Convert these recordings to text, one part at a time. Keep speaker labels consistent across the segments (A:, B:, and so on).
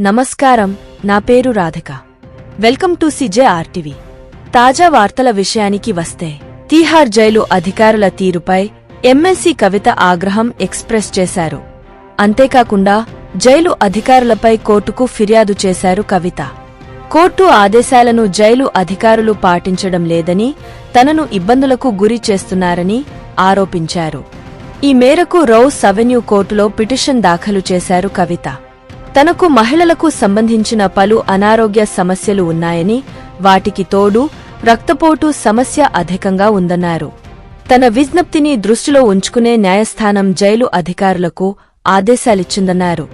A: నమస్కారం. నా పేరు Radhika. Welcome to CJ RTV. తాజా వార్తల విషయానికి వస్తే తీహార్ జైలు అధికారుల తీరుపై ఎమ్మెల్సీ కవిత ఆగ్రహం ఎక్స్ప్రెస్ చేశారు. అంతేకాకుండా జైలు అధికారులపై కోర్టుకు ఫిర్యాదు చేశారు కవిత. కోర్టు ఆదేశాలను జైలు అధికారులు పాటించడం లేదని తనను ఇబ్బందులకు గురి చేస్తున్నారని ఆరోపించారు. ఈ మేరకు రౌస్ అవెన్యూ కోర్టులో పిటిషన్ దాఖలు చేశారు కవిత. తనకు మహిళలకు సంబంధించిన పలు అనారోగ్య సమస్యలు ఉన్నాయని వాటికి తోడు రక్తపోటు సమస్య అధికంగా ఉందన్నారు. తన విజ్ఞప్తిని దృష్టిలో ఉంచుకునే న్యాయస్థానం జైలు అధికారులకు ఆదేశాలిచ్చిందన్నారు.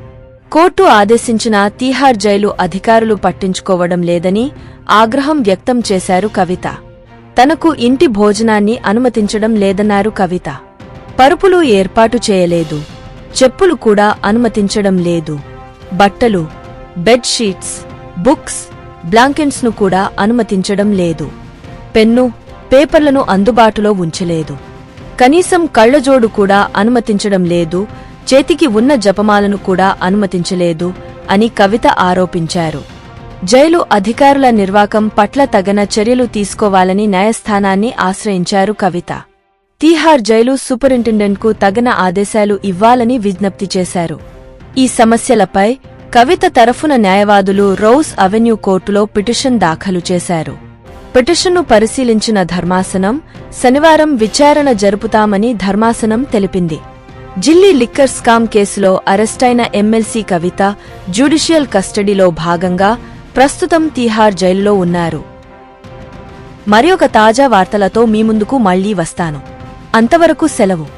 A: కోర్టు ఆదేశించిన తీహార్ జైలు అధికారులు పట్టించుకోవడం లేదని ఆగ్రహం వ్యక్తం చేశారు కవిత. తనకు ఇంటి భోజనాన్ని అనుమతించడం లేదన్నారు కవిత. పరుపులు ఏర్పాటు చేయలేదు. చెప్పులు కూడా అనుమతించడం లేదు. బట్టలు బెడ్షీట్స్ బుక్స్ బ్లాంకెట్స్ను కూడా అనుమతించడం లేదు. పెన్ను పేపర్లను అందుబాటులో ఉంచలేదు. కనీసం కళ్ళజోడు కూడా అనుమతించడం లేదు. చేతికి ఉన్న జపమాలను కూడా అనుమతించలేదు అని కవిత ఆరోపించారు. జైలు అధికారుల నిర్వాకం పట్ల తగన చర్యలు తీసుకోవాలని న్యాయస్థానాన్ని ఆశ్రయించారు కవిత. తీహార్ జైలు సూపరింటెండెంట్కు తగన ఆదేశాలు ఇవ్వాలని విజ్ఞప్తి చేశారు. ఈ సమస్యలపై కవిత తరఫున న్యాయవాదులు రౌస్ అవెన్యూ కోర్టులో పిటిషన్ దాఖలు చేశారు. పిటిషన్ను పరిశీలించిన ధర్మాసనం శనివారం విచారణ జరుపుతామని ధర్మాసనం తెలిపింది. జిల్లీ లిక్కర్ స్కామ్ కేసులో అరెస్టైన ఎమ్మెల్సీ కవిత జ్యుడిషియల్ కస్టడీలో భాగంగా ప్రస్తుతం తీహార్ జైలులో ఉన్నారు. మరి ఒక తాజా వార్తలతో మీ ముందుకు మళ్ళీ వస్తాను. అంతవరకు సెలవు.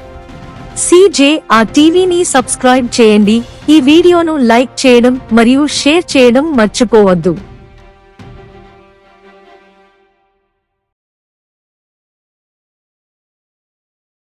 B: సిజే ఆ టీవీని సబ్స్క్రైబ్ చేయండి. ఈ వీడియోను లైక్ చేయడం మరియు షేర్ చేయడం మర్చిపోవద్దు.